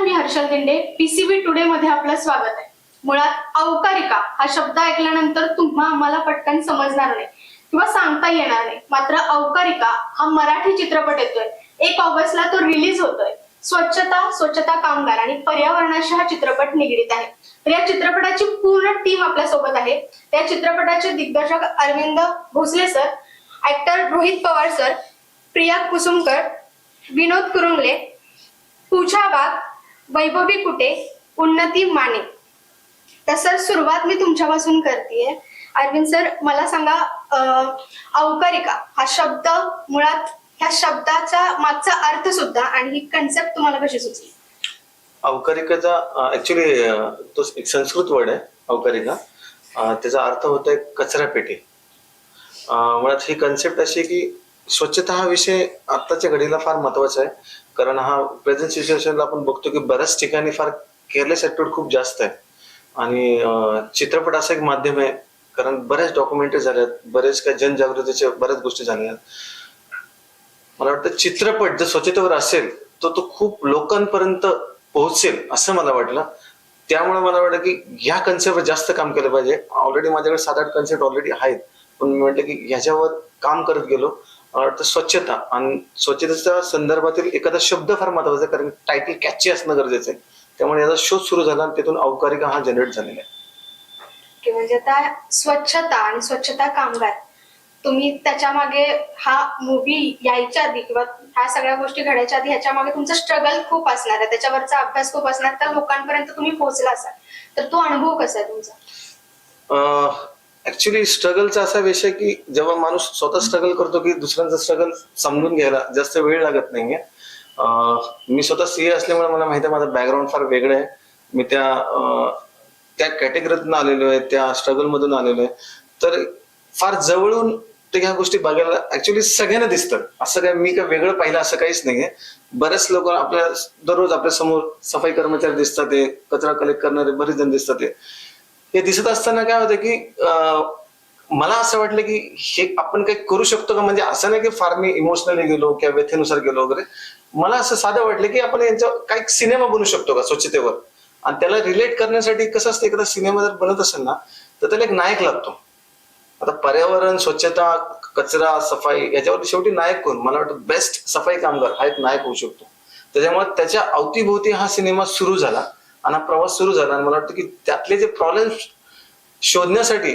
मी Harshal Dinde. PCB today मध्ये आपलं स्वागत आहे. मुळात अवकारिका हा शब्द ऐकल्यानंतर तुम्हा आम्हाला पटकन समजणार नाही किंवा सांगता येणार नाही. मात्र अवकारिका हा मराठी चित्रपट येतोय. एक ऑगस्टला तो रिलीज होतोय. स्वच्छता स्वच्छता कामगार आणि पर्यावरणाशी हा चित्रपट निगडीत आहे. तर या चित्रपटाची पूर्ण टीम आपल्यासोबत आहे. त्या चित्रपटाचे दिग्दर्शक Arvind Bhosale sir actor Rohit Pawar sir Priya Kusumkar Vinod Kurungale Pooja Bag Vaibhavi Kute उन्नती माने. तसं सुरुवात मी तुमच्यापासून करतेय. अरविंद सर मला सांगा अवकारिका हा शब्द मुळात ह्या शब्दाचा मागचा अर्थ सुद्धा आणि ही कन्सेप्ट तुम्हाला कशी सुचली? अवकारिकाचा ऍक्च्युली तो एक संस्कृत वर्ड आहे अवकारिका त्याचा अर्थ होतोय कचरा पेटी. मुळात ही कन्सेप्ट अशी की स्वच्छता हा विषय आत्ताच्या घडीला फार महत्त्वाचा आहे. कारण हा प्रेझेंट सिच्युएशनला आपण बघतो की बऱ्याच ठिकाणी फार केअरलेस ऍटिट्यूड खूप जास्त आहे. आणि चित्रपट असं एक माध्यम आहे कारण बऱ्याच डॉक्युमेंटरी झाल्यात बरेच काय जनजागृतीच्या बऱ्याच गोष्टी झाल्या आहेत मला वाटतं चित्रपट जर स्वच्छतेवर असेल तर तो खूप लोकांपर्यंत पोहोचेल असं मला वाटलं. त्यामुळे मला वाटलं की ह्या कन्सेप्टवर जास्त काम केलं पाहिजे. ऑलरेडी माझ्याकडे सात आठ कन्सेप्ट ऑलरेडी आहेत. पण मी म्हटलं की ह्याच्यावर काम करत गेलो. स्वच्छता आणि स्वच्छतेच्या संदर्भातील एखादा शब्द फार महत्त्वाचा आहे कारण टायटल कॅची असणं गरजेचं आहे. त्यामुळे याचा शोध सुरू झाला आणि तिथून अवकारिका हा जनरेट झालेला आहे. की म्हणजे आता स्वच्छता आणि स्वच्छता कामगार. तुम्ही त्याच्यामागे हा मूवी यायच्या आधी किंवा ह्या सगळ्या गोष्टी घडायच्या आधी ह्याच्या मागे तुमचं स्ट्रगल खूप असणार आहे. त्याच्यावरचा अभ्यास खूप असणार तर लोकांपर्यंत तुम्ही पोहोचला असाल. तर तो अनुभव कसा आहे तुमचा? ऍक्च्युली स्ट्रगलचा असा विषय की जेव्हा माणूस स्वतः स्ट्रगल करतो की दुसऱ्यांचा स्ट्रगल समजून घ्यायला जास्त वेळ लागत नाहीये. अं, मी स्वतः सीए असल्यामुळे मला माहिती आहे माझं बॅकग्राऊंड फार वेगळं आहे. मी त्या अं, त्या कॅटेगरीतून आलेलो आहे त्या स्ट्रगल मधून आलेलो आहे. तर फार जवळून ते ह्या गोष्टी बघायला ऍक्च्युली सगळ्यांना दिसतं असं काय मी काय वेगळं पाहिलं असं काहीच नाहीये. बरेच लोक आपल्या दररोज आपल्यासमोर सफाई कर्मचारी दिसतात ते कचरा कलेक्ट करणारे बरेच जण दिसतात ते हे दिसत असताना काय होतं की मला असं वाटलं की हे आपण काही करू शकतो का? म्हणजे असं नाही की फार मी इमोशनली गेलो किंवा व्यथेनुसार गेलो वगैरे. मला असं साधं वाटलं की आपण यांचा काही सिनेमा बनवू शकतो का स्वच्छतेवर? आणि त्याला रिलेट करण्यासाठी कसं असतं एखादा सिनेमा जर बनत असेल ना तर त्याला एक नायक लागतो. आता पर्यावरण स्वच्छता कचरा सफाई याच्यावर शेवटी नायक कोण? मला वाटतं बेस्ट सफाई कामगार हा एक नायक होऊ शकतो. त्याच्यामुळे त्याच्या अवतीभोवती हा सिनेमा सुरू झाला. आणि हा प्रवास सुरू झाला आणि मला वाटतं की त्यातले जे प्रॉब्लेम्स शोधण्यासाठी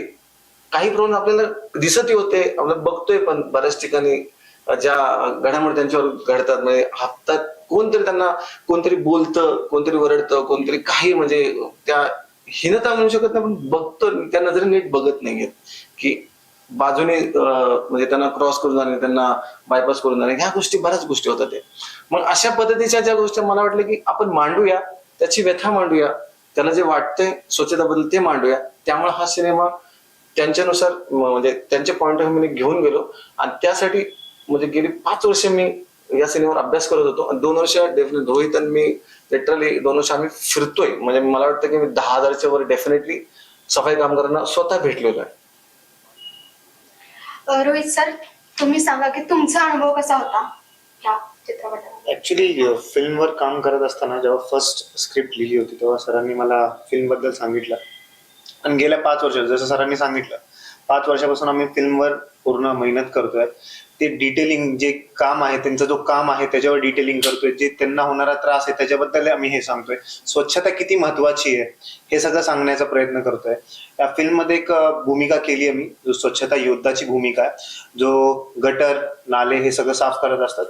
काही प्रॉब्लेम आपल्याला दिसतही होते आपल्याला बघतोय पण बऱ्याच ठिकाणी ज्या घडामोडी त्यांच्यावर घडतात. म्हणजे हप्तात कोणतरी त्यांना कोणतरी बोलतं कोणतरी वरडतं कोणतरी काही म्हणजे त्या हीनता म्हणू शकत नाही पण बघतो. त्या नजरे नीट बघत नाहीयेत की बाजूने म्हणजे त्यांना क्रॉस करून जाणे त्यांना बायपास करून जाणे ह्या गोष्टी बऱ्याच गोष्टी होतात. ते मग अशा पद्धतीच्या ज्या गोष्टी मला वाटलं की आपण मांडूया त्याची व्यथा मांडूया. त्याला जे वाटतंय स्वच्छताबद्दल ते मांडूया. त्यामुळे हा सिनेमा त्यांच्यानुसार म्हणजे त्यांच्या पॉईंट ऑफ मी घेऊन गेलो. आणि त्यासाठी म्हणजे गेली पाच वर्ष मी या सिनेमावर अभ्यास करत होतो. आणि दोन वर्ष डेफिनेट धोईत आणि मी लिटरली दोन वर्ष आम्ही फिरतोय. म्हणजे मला वाटतं की मी दहा हजारच्या वर डेफिनेटली सफाई कामगारांना स्वतः भेटलेलो आहे. रोहित सर तुम्ही सांगा की तुमचा अनुभव कसा होता? ह्या चित्रपटामध्ये. ऍक्च्युली फिल्मवर काम करत असताना जेव्हा फर्स्ट स्क्रिप्ट लिहिली होती तेव्हा सरांनी मला फिल्मबद्दल सांगितलं. आणि गेल्या पाच वर्ष जसं सरांनी सांगितलं पाच वर्षापासून आम्ही फिल्मवर पूर्ण मेहनत करतोय. ते डिटेलिंग जे काम आहे त्यांचं जो काम आहे त्याच्यावर डिटेलिंग करतोय. जे त्यांना होणारा त्रास आहे त्याच्याबद्दल आम्ही हे सांगतोय. स्वच्छता किती महत्वाची आहे हे सगळं सांगण्याचा प्रयत्न करतोय. या फिल्ममध्ये एक भूमिका केली आहे मी जो स्वच्छता योद्धाची भूमिका आहे. जो गटर नाले हे सगळं साफ करत असतात.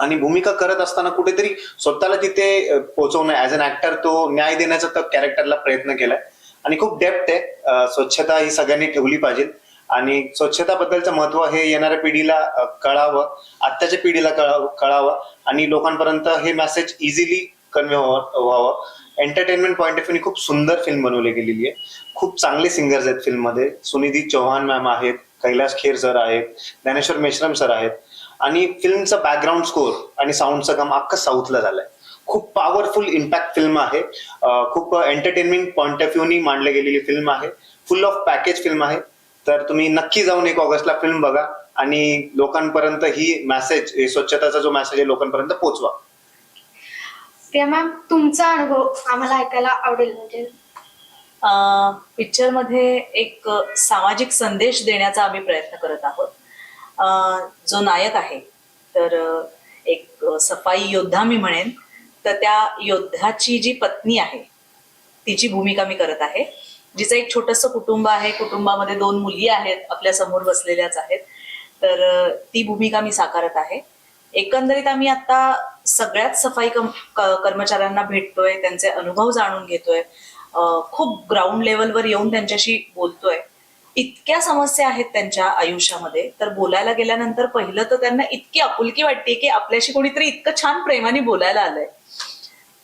आणि भूमिका करत असताना कुठेतरी स्वतःला तिथे पोहोचवणं ऍज अन ऍक्टर तो न्याय देण्याचा त्या कॅरेक्टरला प्रयत्न केलाय. आणि खूप डेप्थ आहे. स्वच्छता ही सगळ्यांनी ठेवली पाहिजे. आणि स्वच्छताबद्दलचं महत्त्व हे येणाऱ्या पिढीला कळावं. आत्ताच्या पिढीला कळावं कळावं. आणि लोकांपर्यंत हे मेसेज इझिली कन्व्हे व्हावं एंटरटेनमेंट पॉईंट ऑफ व्ह्यू खूप सुंदर फिल्म बनवली गेलेली आहे. खूप चांगले सिंगर्स आहेत फिल्ममध्ये सुनिधी चौहान मॅम आहेत. कैलाश खेर सर आहेत. ज्ञानेश्वर मेश्रम सर आहेत. आणि फिल्मचा बॅकग्राऊंड स्कोर आणि साऊंडचं काम अख्खं साऊथला झालंय. खूप पॉवरफुल इम्पॅक्ट फिल्म आहे. खूप एंटरटेनमेंट पॉइंट ऑफ व्ह्यूनी मांडली गेलेली फिल्म आहे. फुल ऑफ पॅकेज फिल्म आहे. तर तुम्ही नक्की जाऊन एक ऑगस्टला फिल्म बघा आणि लोकांपर्यंत ही मेसेज स्वच्छताचा जो मेसेज आहे लोकांपर्यंत पोहोचवा. प्रिया मॅम तुमचा अनुभव आम्हाला ऐकायला आवडेल म्हणजे? पिक्चरमध्ये एक सामाजिक संदेश देण्याचा आम्ही प्रयत्न करत आहोत. जो नायक आहे तर एक सफाई योद्धा मी म्हणेन तर त्या योद्धाची जी पत्नी आहे तिची भूमिका मी करत आहे. जिचं एक छोटस कुटुंब आहे कुटुंबामध्ये दोन मुली आहेत आपल्यासमोर बसलेल्याच आहेत तर ती भूमिका मी साकारत आहे. एकंदरीत आम्ही आता सगळ्याच सफाई कम- कर्मचाऱ्यांना भेटतोय त्यांचे अनुभव जाणून घेतोय खूप ग्राउंड लेवलवर येऊन त्यांच्याशी बोलतोय. इतक्या समस्या आहेत त्यांच्या आयुष्यामध्ये. तर बोलायला गेल्यानंतर पहिलं तर त्यांना इतकी आपुलकी वाटते की आपल्याशी कोणीतरी इतकं छान प्रेमाने बोलायला आलंय.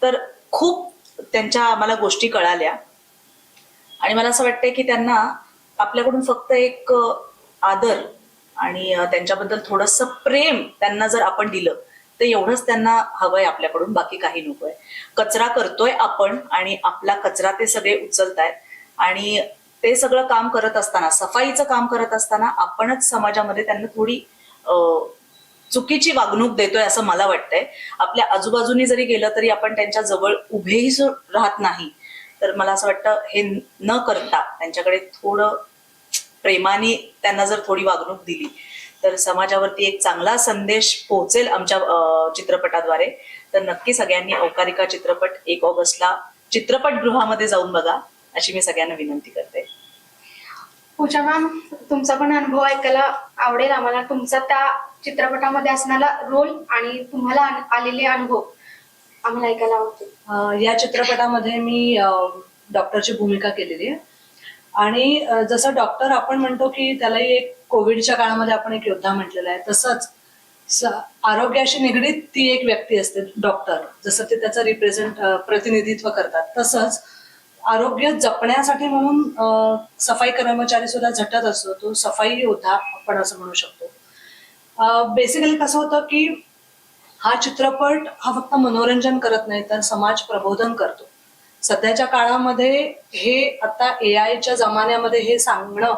तर खूप त्यांच्या आम्हाला गोष्टी कळाल्या. आणि मला असं वाटतंय की त्यांना आपल्याकडून फक्त एक आदर आणि त्यांच्याबद्दल थोडस प्रेम त्यांना जर आपण दिलं तर एवढंच त्यांना हवंय आपल्याकडून बाकी काही नकोय. कचरा करतोय आपण आणि आपला कचरा ते सगळे उचलतायत. आणि ते सगळं काम करत असताना सफाईचं काम करत असताना आपणच समाजामध्ये त्यांना थोडी चुकीची वागणूक देतोय असं मला वाटतंय. आपल्या आजूबाजूनी जरी गेलं तरी आपण त्यांच्या जवळ उभेही राहत नाही. तर मला असं वाटतं हे न करता त्यांच्याकडे थोडं प्रेमाने त्यांना जर थोडी वागणूक दिली तर समाजावरती एक चांगला संदेश पोहोचेल आमच्या चित्रपटाद्वारे. तर नक्की सगळ्यांनी औकारिका चित्रपट एक ऑगस्टला चित्रपटगृहामध्ये जाऊन बघा अशी मी सगळ्यांना विनंती करते. पूजा मॅम तुमचा पण अनुभव ऐकायला आवडेल. आम्हाला तुमचा त्या चित्रपटामध्ये असणारा रोल आणि तुम्हाला आलेले अनुभव आम्हाला ऐकायला आवडतील. या चित्रपटामध्ये मी डॉक्टरची भूमिका केलेली आहे. आणि जसं डॉक्टर आपण म्हणतो की त्यालाही एक कोविडच्या काळामध्ये आपण एक योद्धा म्हटलेला आहे तसंच आरोग्याशी निगडीत ती एक व्यक्ती असते डॉक्टर. जसं ते त्याचं रिप्रेझेंट प्रतिनिधित्व करतात तसंच आरोग्य जपण्यासाठी म्हणून सफाई कर्मचारी सुद्धा झटत असतो. तो सफाई योद्धा आपण असं म्हणू शकतो. बेसिकली कसं होतं की हा चित्रपट हा फक्त मनोरंजन करत नाही तर समाज प्रबोधन करतो. सध्याच्या काळामध्ये हे आता ए आयच्या जमान्यामध्ये हे सांगणं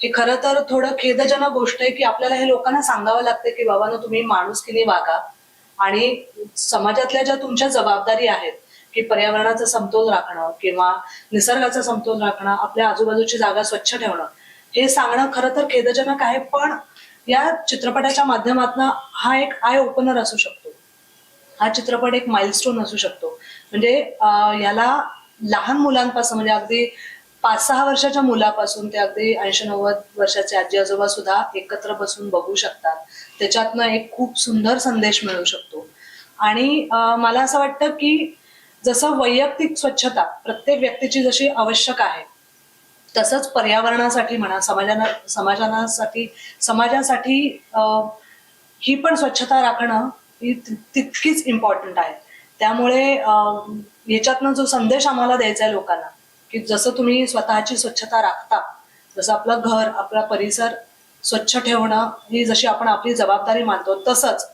हे खरं तर थोडं खेदजनक गोष्ट आहे की आपल्याला हे लोकांना सांगावं लागतं की बाबांनो तुम्ही माणुसकीने वागा. आणि समाजातल्या ज्या तुमच्या जबाबदारी आहेत की पर्यावरणाचा समतोल राखणं किंवा निसर्गाचा समतोल राखणं आपल्या आजूबाजूची जागा स्वच्छ ठेवणं हे सांगणं खरं तर खेदजनक आहे पण या चित्रपटाच्या माध्यमातून हा एक आय ओपनर असू शकतो. हा चित्रपट एक माइलस्टोन असू शकतो. म्हणजे याला लहान मुलांपासून म्हणजे अगदी पाच सहा वर्षाच्या मुलापासून ते अगदी ऐंशी नव्वद वर्षाचे आजी आजोबा सुद्धा एकत्र बसून बघू शकतात. त्याच्यातनं एक खूप सुंदर संदेश मिळू शकतो. आणि मला असं वाटतं की जसं वैयक्तिक स्वच्छता प्रत्येक व्यक्तीची जशी आवश्यक आहे तसंच पर्यावरणासाठी म्हणा समाजाना समाजासाठी समाजासाठी ही पण स्वच्छता राखणं ही तितकीच इम्पॉर्टंट आहे. त्यामुळे याच्यातनं जो संदेश आम्हाला द्यायचा आहे लोकांना की जसं तुम्ही स्वतःची स्वच्छता राखता जसं आपलं घर आपला परिसर स्वच्छ ठेवणं ही जशी आपण आपली जबाबदारी मानतो तसंच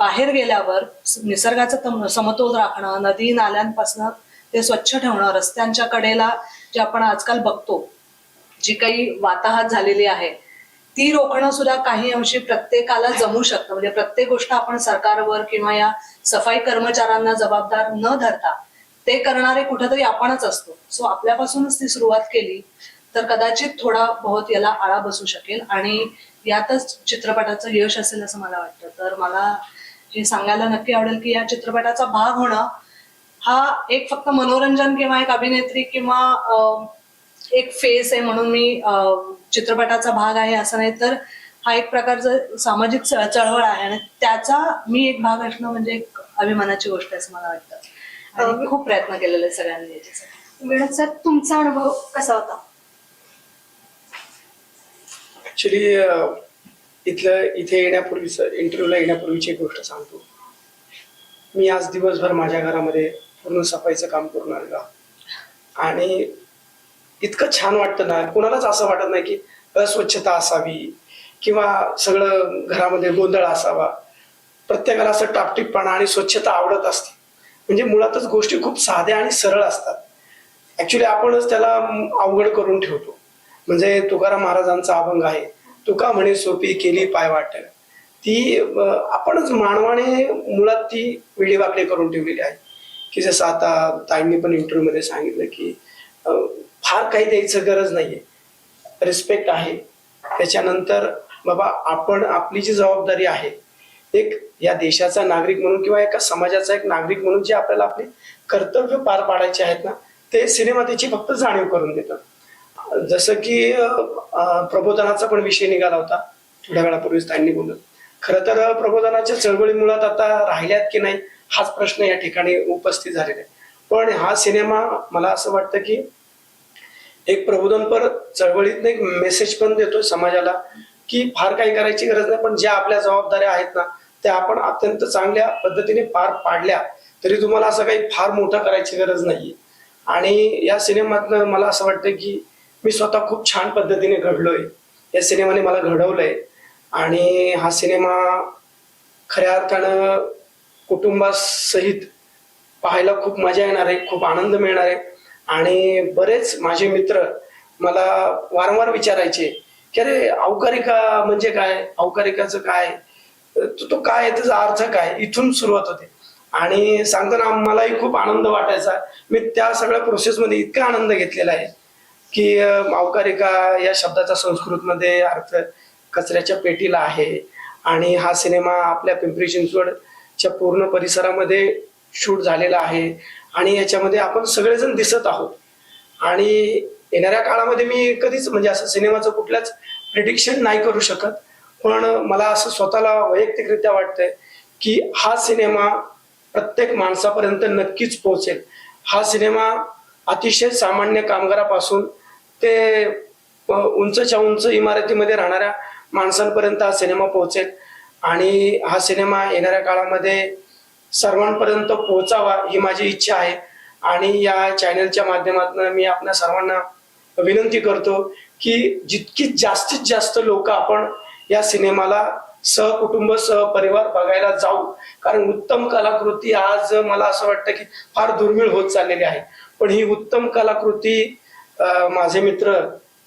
बाहेर गेल्यावर स- निसर्गाचं समतोल राखणं नदी नाल्यांपासनं ते स्वच्छ ठेवणं रस्त्यांच्या कडेला जे आपण आजकाल बघतो जी काही वाताहत झालेली आहे ती रोखणं सुद्धा काही अंशी प्रत्येकाला जमू शकतं. म्हणजे प्रत्येक गोष्ट आपण सरकारवर किंवा या सफाई कर्मचाऱ्यांना जबाबदार न धरता ते करणारे कुठेतरी आपणच असतो. सो आपल्यापासूनच ती सुरुवात केली तर कदाचित थोडा बहुत याला आळा बसू शकेल आणि यातच चित्रपटाचं यश असेल असं मला वाटतं. तर मला हे सांगायला नक्की आवडेल की या चित्रपटाचा भाग होणं हा एक फक्त मनोरंजन किंवा एक अभिनेत्री किंवा एक फेस आहे म्हणून मी चित्रपटाचा भाग आहे असं नाही तर हा एक प्रकारचं सामाजिक चळवळ आहे आणि त्याचा मी एक भाग असणं म्हणजे एक अभिमानाची गोष्ट आहे असं मला वाटतं. आणि खूप प्रयत्न केलेले सगळ्यांनी याच्यासाठी. विनोद सर तुमचा अनुभव कसा होता? ऍक्च्युली इथलं इथे येण्यापूर्वीच इंटरव्ह्यूला येण्यापूर्वीची एक गोष्ट सांगतो. मी आज दिवसभर माझ्या घरामध्ये पूर्ण सफाईचं काम करून आलेलो आणि इतकं छान वाटतं ना कुणालाच असं वाटत नाही की अस्वच्छता असावी किंवा सगळं घरामध्ये गोंधळ असावा. प्रत्येकाला असं टापटीपणा आणि स्वच्छता आवडत असते. म्हणजे मुळातच गोष्टी खूप साध्या आणि सरळ असतात. ऍक्च्युली आपणच त्याला अवघड करून ठेवतो. म्हणजे तुकाराम महाराजांचा अभंग आहे. तुका म्हणे सोपी केली पाय वाट ती आपणच मानवाने मुळात ती वेडीवाकडे करून ठेवलेली आहे. की जसं आता ताईंनी पण इंटरव्ह्यूमध्ये सांगितलं की फार काही द्यायचं गरज नाहीये. रिस्पेक्ट आहे. त्याच्यानंतर बाबा आपण आपली जी जबाबदारी आहे एक या देशाचा नागरिक म्हणून किंवा एका समाजाचा एक नागरिक म्हणून जे आपल्याला आपले कर्तव्य पार पाडायचे आहेत ना ते सिनेमा त्याची फक्त जाणीव करून देतात. जसं की प्रबोधनाचा पण विषय निघाला होता. थोड्या वेळापूर्वीच त्यांनी बोलत खरं तर प्रबोधनाच्या चळवळी मुळात आता राहिल्यात की नाही हाच प्रश्न या ठिकाणी उपस्थित झालेला आहे. पण हा सिनेमा मला असं वाटतं की एक प्रबोधनपर चळवळीतनं एक मेसेज पण देतोय समाजाला की फार काही करायची गरज नाही पण ज्या आपल्या जबाबदाऱ्या आहेत ना त्या आपण अत्यंत चांगल्या पद्धतीने पार पाडल्या तरी तुम्हाला असं काही फार मोठं करायची गरज नाहीये. आणि या सिनेमातनं मला असं वाटतं की मी स्वतः खूप छान पद्धतीने घडलोय. या सिनेमाने मला घडवलंय. आणि हा सिनेमा खऱ्या अर्थानं कुटुंबासहित पाहायला खूप मजा येणार आहे खूप आनंद मिळणार आहे. आणि बरेच माझे मित्र मला वारंवार विचारायचे की अरे अवकारिका म्हणजे काय? अवकारिकाचं काय? तो तो काय? आहे, त्याचा अर्थ काय? इथून सुरुवात होते. आणि सांगताना मलाही खूप आनंद वाटायचा. मी त्या सगळ्या प्रोसेसमध्ये इतका आनंद घेतलेला आहे. की अवकारिका या शब्दाचा संस्कृतमध्ये अर्थ कचऱ्याच्या पेटीला आहे. आणि हा सिनेमा आपल्या पिंपरी चिंचवडच्या पूर्ण परिसरामध्ये शूट झालेला आहे. आणि याच्यामध्ये आपण सगळेजण दिसत आहोत. आणि येणाऱ्या काळामध्ये मी कधीच म्हणजे असं सिनेमाचं कुठल्याच प्रिडिक्शन नाही करू शकत. पण मला असं स्वतःला वैयक्तिकरित्या वाटतंय की हा सिनेमा प्रत्येक माणसापर्यंत नक्कीच पोहोचेल. हा सिनेमा अतिशय सामान्य कामगारापासून ते उंचच्या उंच इमारतीमध्ये राहणाऱ्या माणसांपर्यंत हा सिनेमा पोहोचेल. आणि हा सिनेमा येणाऱ्या काळामध्ये सर्वांपर्यंत पोहोचावा ही माझी इच्छा आहे. आणि या चॅनलच्या माध्यमातून मी आपल्या सर्वांना विनंती करतो की जितकी जास्तीत जास्त लोक आपण या सिनेमाला सहकुटुंब सहपरिवार बघायला जाऊ. कारण उत्तम कलाकृती आज मला असं वाटतं की फार दुर्मिळ होत चाललेली आहे. पण ही उत्तम कलाकृती माझे मित्र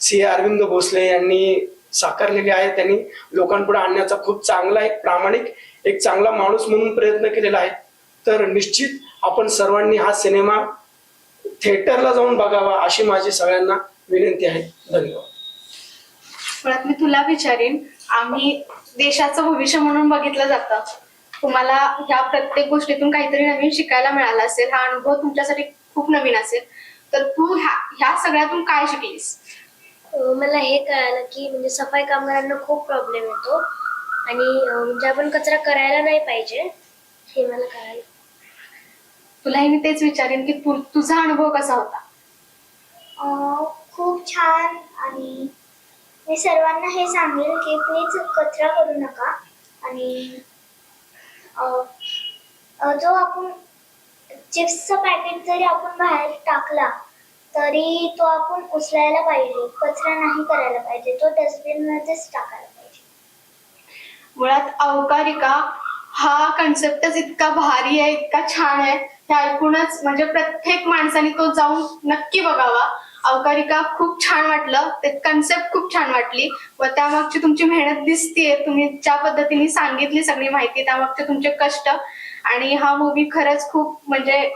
सी अरविंद भोसले यांनी साकारलेले आहे. त्यांनी लोकांपुढे आणण्याचा खूप चांगला एक प्रामाणिक एक चांगला माणूस म्हणून प्रयत्न केलेला आहे. तर निश्चित आपण सर्वांनी हा सिनेमा थिएटरला जाऊन बघावा अशी माझी सगळ्यांना विनंती आहे. धन्यवाद. मुळात मी तुला विचारीन आम्ही देशाचं भविष्य म्हणून बघितलं जातं. तुम्हाला ह्या प्रत्येक गोष्टीतून काहीतरी नवीन शिकायला मिळाला असेल हा अनुभव तुमच्यासाठी खूप नवीन असेल. तर तू ह्या ह्या सगळ्यातून काय शिकलीस? अं, मला हे कळालं की म्हणजे सफाई कामगारांना खूप प्रॉब्लेम येतो. आणि अं, म्हणजे आपण कचरा करायला नाही पाहिजे हे मला कळालं. तुलाही मी तेच विचारेन की तू तुझा अनुभव कसा होता? अं, खूप छान. आणि मी सर्वांना हे सांगेन की प्लीज कचरा करू नका. आणि अं, अं, जो आपण चिप्सचा पॅकेट जरी आपण बाहेर टाकला तरी तो आपण उचलायला पाहिजे. कचरा नाही करायला पाहिजे. तो डस्टबिन मध्येच टाकायला पाहिजे. मुळात अवकारिका हा कन्सेप्टच इतका भारी आहे इतका छान आहे. हे ऐकूनच म्हणजे प्रत्येक माणसाने तो जाऊन नक्की बघावा. अवकारिका खूप छान वाटलं. ते कन्सेप्ट खूप छान वाटली. व त्यामागची तुमची मेहनत दिसतीये. तुम्ही ज्या पद्धतीने सांगितली सगळी माहिती त्यामागचे तुमचे कष्ट आणि हा मूवी खरंच खूप म्हणजे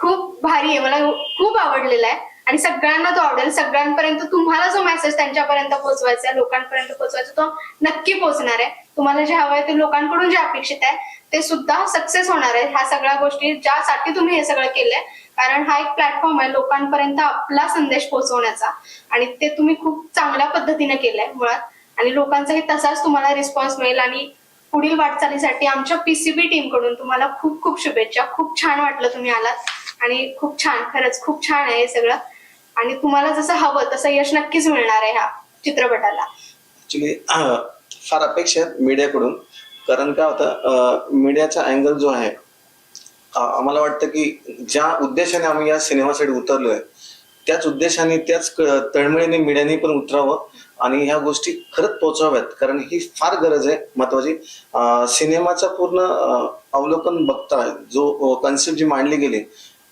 खूप भारी आहे. मला खूप आवडलेला आहे. आणि सगळ्यांना तो आवडेल. सगळ्यांपर्यंत तुम्हाला जो मेसेज त्यांच्यापर्यंत पोहोचवायचा आहे लोकांपर्यंत पोहोचवायचा तो नक्की पोहोचणार आहे. तुम्हाला जे हवं आहे ते लोकांकडून जे अपेक्षित आहे ते सुद्धा सक्सेस होणार आहे. ह्या सगळ्या गोष्टी ज्यासाठी तुम्ही हे सगळं केलंय. कारण हा एक प्लॅटफॉर्म आहे. लोकांपर्यंत आपला संदेश पोहोचवण्याचा. आणि ते तुम्ही खूप चांगल्या पद्धतीने केलंय मुळात. आणि लोकांचाही तसाच तुम्हाला रिस्पॉन्स मिळेल आणि पुढील वाटचालीसाठी आमच्या पीसीबी टीमकडून तुम्हाला खूप खूप शुभेच्छा. खूप छान वाटलं तुम्ही आलात. आणि खूप छान खरंच खूप छान आहे हे सगळं. आणि तुम्हाला जसं हवं तसं यश नक्कीच मिळणार आहे ह्या चित्रपटाला. ऍक्च्युली फार अपेक्षा आहेत मीडियाकडून. कारण काय होतं मीडियाचा अँगल जो आहे आम्हाला वाटतं की ज्या उद्देशाने आम्ही या सिनेमासाठी उतरलोय त्याच उद्देशाने त्याच तळमळीने मीडियाने पण उतरावं. आणि ह्या गोष्टी खरंच पोहोचाव्यात. कारण ही फार गरज आहे. महत्वाची सिनेमाचा पूर्ण अवलोकन बघता जो कन्सेप्ट जी मांडली गेली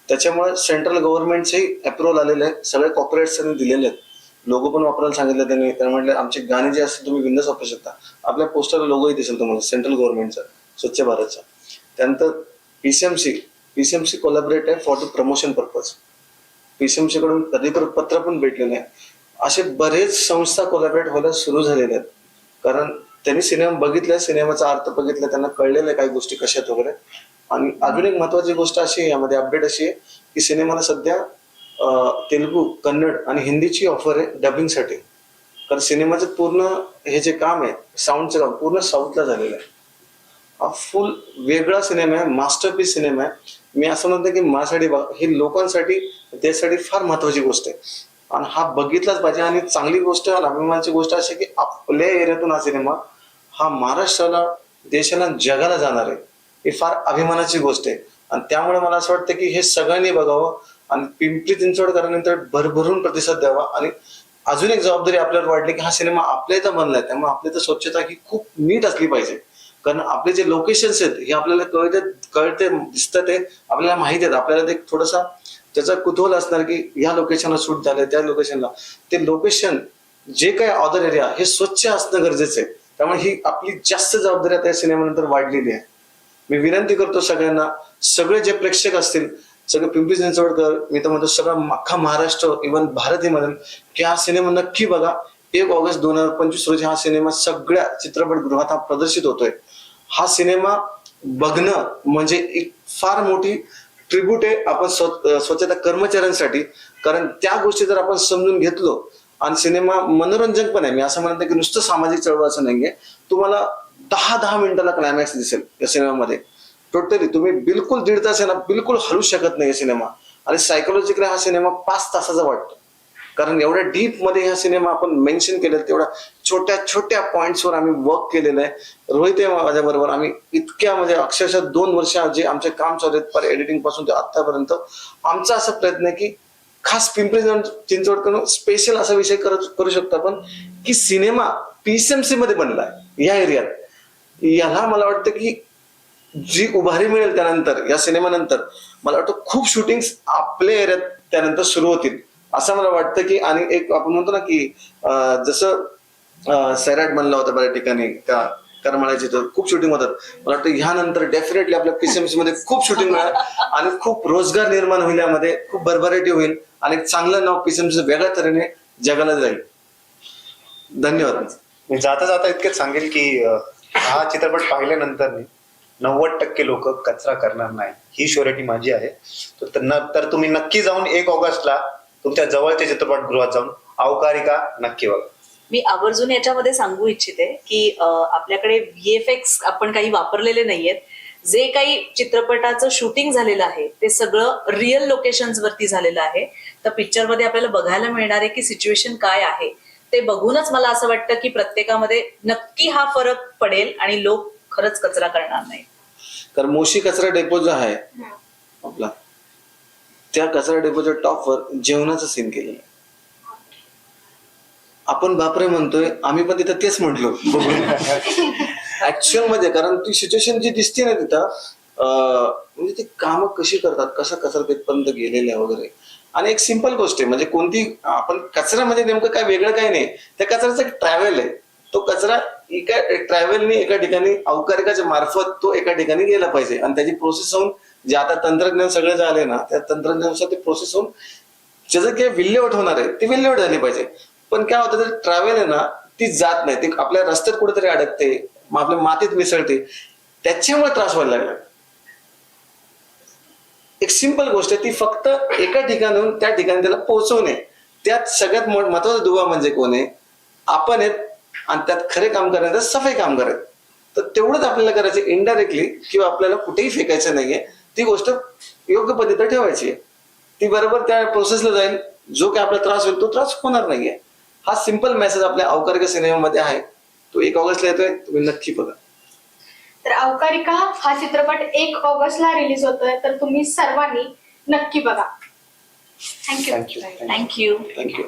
त्याच्यामुळे सेंट्रल गव्हर्नमेंटचेही अप्रुव्हल आलेले आहे सगळे कॉपरेट्स त्यांनी दिलेले आहेत. लोगो पण वापरायला सांगितलं त्यांनी. त्यांना म्हटलं आमचे गाणे जे असतील तुम्ही विंडोज वापरू शकता. आपल्या पोस्टर लोगोही दिसेल तुम्हाला सेंट्रल गव्हर्नमेंटचा स्वच्छ भारतचा. त्यानंतर पीसीएमसी पीसीएमसी कोलॅबरेट आहे for the promotion purpose PCMC कडून कधी पत्र पण भेटलेलं आहे. असे बरेच संस्था कोलॅबरेट व्हायला सुरू झालेले आहेत. कारण त्यांनी सिनेमा बघितला सिनेमाचा अर्थ बघितला त्यांना कळलेलं आहे काही गोष्टी कशा आहेत वगैरे. आणि अजून एक महत्वाची गोष्ट अशी आहे यामध्ये अपडेट अशी आहे की सिनेमाला सध्या तेलुगू कन्नड आणि हिंदीची ऑफर आहे डबिंगसाठी कारण सिनेमाचं पूर्ण हे जे काम आहे साऊंडचं काम पूर्ण साऊथला झालेलं आहे. हा फुल वेगळा सिनेमा आहे मास्टरपीस सिनेमा आहे. मी असं म्हणतो की माझ्यासाठी हे लोकांसाठी त्यासाठी फार महत्वाची गोष्ट आहे. आणि हा बघितलाच पाहिजे आणि चांगली गोष्ट आणि अभिमानाची गोष्ट अशी की आपल्या एरियातून हा सिनेमा हा महाराष्ट्राला देशाला जगाला जाणार आहे ही फार अभिमानाची गोष्ट आहे. आणि त्यामुळे मला असं वाटतं की हे सगळ्यांनी बघावं आणि पिंपरी चिंचवडकरांनंतर भरभरून प्रतिसाद द्यावा आणि अजून एक जबाबदारी आपल्यावर वाढली की हा सिनेमा आपल्या इथं बनलाय त्यामुळे आपल्या इथं स्वच्छता ही खूप नीट असली पाहिजे. कारण आपले जे लोकेशन्स आहेत हे आपल्याला कळते कळते दिसतं ते आपल्याला माहिती आहेत. आपल्याला ते थोडंसं त्याचा कुतूहल असणार की ह्या लोकेशनला शूट झालंय त्या लोकेशनला ते लोकेशन जे काही ऑदर एरिया हे स्वच्छ असणं गरजेचं आहे. त्यामुळे ही आपली जास्त जबाबदारी आता या सिनेमानंतर वाढलेली आहे. मी विनंती करतो सगळ्यांना सगळे जे प्रेक्षक असतील सगळे पिंपरी चिंचवडकर मी तर म्हणतो सगळा अख्खा महाराष्ट्र इव्हन भारतही म्हणेल की हा सिनेमा नक्की बघा. एक ऑगस्ट दोन हजार पंचवीस रोजी हा सिनेमा सगळ्या चित्रपटगृहात हा प्रदर्शित होतोय. हा सिनेमा बघणं म्हणजे एक फार मोठी ट्रिब्यूट आहे आपण स्व- स्वच्छता कर्मचाऱ्यांसाठी कारण त्या गोष्टी जर आपण समजून घेतलो आणि सिनेमा मनोरंजन पण आहे मी असं म्हणतो की नुसतं सामाजिक चळवळ असं नाहीये तुम्हाला दहा दहा मिनिटाला क्लायमॅक्स दिसेल या सिनेमामध्ये. टोटली तुम्ही बिलकुल दीड तास आहे ना बिलकुल हलू शकत नाही सिनेमा. आणि सायकोलॉजिकली हा सिनेमा पाच तासाचा वाटतो. कारण एवढ्या डीपमध्ये हा सिनेमा आपण मेन्शन केलेला तेवढ्या छोट्या छोट्या पॉईंट्सवर आम्ही वर्क केलेलं आहे. रोहित आहे माझ्या बरोबर. आम्ही इतक्या म्हणजे अक्षरशः दोन वर्ष जे आमचे काम चालू आहेत पर एडिटिंगपासून ते आतापर्यंत आमचा असा प्रयत्न आहे की खास पिंपरी चिंचवडकडून स्पेशल असा विषय करू शकतो आपण की सिनेमा पीसीएमसी मध्ये बनलाय या एरियात याला मला वाटतं की जी उभारी मिळेल त्यानंतर या सिनेमानंतर मला वाटतं खूप शूटिंग आपल्या एरियात त्यानंतर सुरू होतील. असं मला वाटतं की आणि एक आपण म्हणतो ना की जसं सैराट बनला होता बऱ्याच ठिकाणी का करमाळ्याची तर खूप शूटिंग होतात. मला वाटतं ह्यानंतर डेफिनेटली आपल्या पीसीएमसी मध्ये खूप शूटिंग मिळेल आणि खूप रोजगार निर्माण होईल यामध्ये खूप भरभराटी होईल आणि चांगलं नाव पीसीएमसी वेगळ्या तऱ्हेने जगाला जाईल. धन्यवाद. मी जाता जाता इतकेच सांगेल की हा चित्रपट पाहिल्यानंतर नव्वद टक्के लोक कचरा करणार नाही ही श्युरिटी माझी आहे. तर तर तुम्ही नक्की जाऊन एक ऑगस्टला तुमच्या जवळच्या चित्रपटगृहात जाऊन अवकारिका नक्की बघा. मी आवर्जून याच्यामध्ये सांगू इच्छिते की आपल्याकडे व्हीएफएक्स आपण काही वापरलेले नाहीयेत. जे काही चित्रपटाचं शूटिंग झालेलं आहे ते सगळं रिअल लोकेशन्स वरती झालेलं आहे. तर पिक्चरमध्ये आपल्याला बघायला मिळणार आहे की सिच्युएशन काय आहे. ते बघूनच मला असं वाटतं की प्रत्येकामध्ये नक्की हा फरक पडेल आणि लोक खरंच कचरा करणार नाही कारण मोशी कचरा डेपो जो आहे आपला त्या कचरा डेपोच्या टॉपवर जेवणाचं सीन केलेलं आहे. आपण बापरे म्हणतोय आम्ही पण तिथं तेच म्हटलो. ऍक्च्युअलमध्ये कारण ती सिच्युएशन जी दिसते ना तिथं म्हणजे ती कामं कशी करतात कसा कचरा तिथपर्यंत गेलेल्या वगैरे. आणि एक सिंपल गोष्ट आहे म्हणजे कोणती आपण कचरा म्हणजे नेमकं काय वेगळं काही नाही. त्या कचऱ्याचा एक ट्रॅव्हल आहे. तो कचरा एका ट्रॅव्हलनी एका ठिकाणी अवकारिकाच्या मार्फत तो एका ठिकाणी गेला पाहिजे. आणि त्याची प्रोसेस होऊन जे आता तंत्रज्ञान सगळं झाले ना त्या तंत्रज्ञानानुसार ते प्रोसेस होऊन ज्याचं काही विल्हेवाट होणार आहे ती विल्हेवाट झाली पाहिजे. पण काय होतं तर ट्रॅव्हल आहे ना ती जात नाही. ती आपल्या रस्त्यात कुठेतरी अडकते मग आपल्या मातीत मिसळते. त्याच्यामुळे त्रास व्हायला लागला. एक सिंपल गोष्ट आहे ती फक्त एका ठिकाणाहून त्या ठिकाणी त्याला पोहोचवणे त्यात सगळ्यात मोठ महत्त्वाचा दुवा म्हणजे कोण आहे? आपण आहेत आणि त्यात खरे काम करण्याचं सफाई काम करत तर तेवढंच आपल्याला करायचं इनडायरेक्टली किंवा आपल्याला कुठेही फेकायचं नाहीये. ती गोष्ट योग्य पद्धतीने ठेवायची ती बरोबर त्या प्रोसेसला जाईल. जो काही आपला त्रास होईल तो त्रास होणार नाहीये. हा सिंपल मेसेज आपल्या अवकारिक सिनेमामध्ये आहे. तो एक ऑगस्टला येतोय तुम्ही नक्की बघा. तर अवकारिका हा चित्रपट एक ऑगस्टला रिलीज होतोय तर तुम्ही सर्वांनी नक्की बघा. Thank you thank you thank you thank you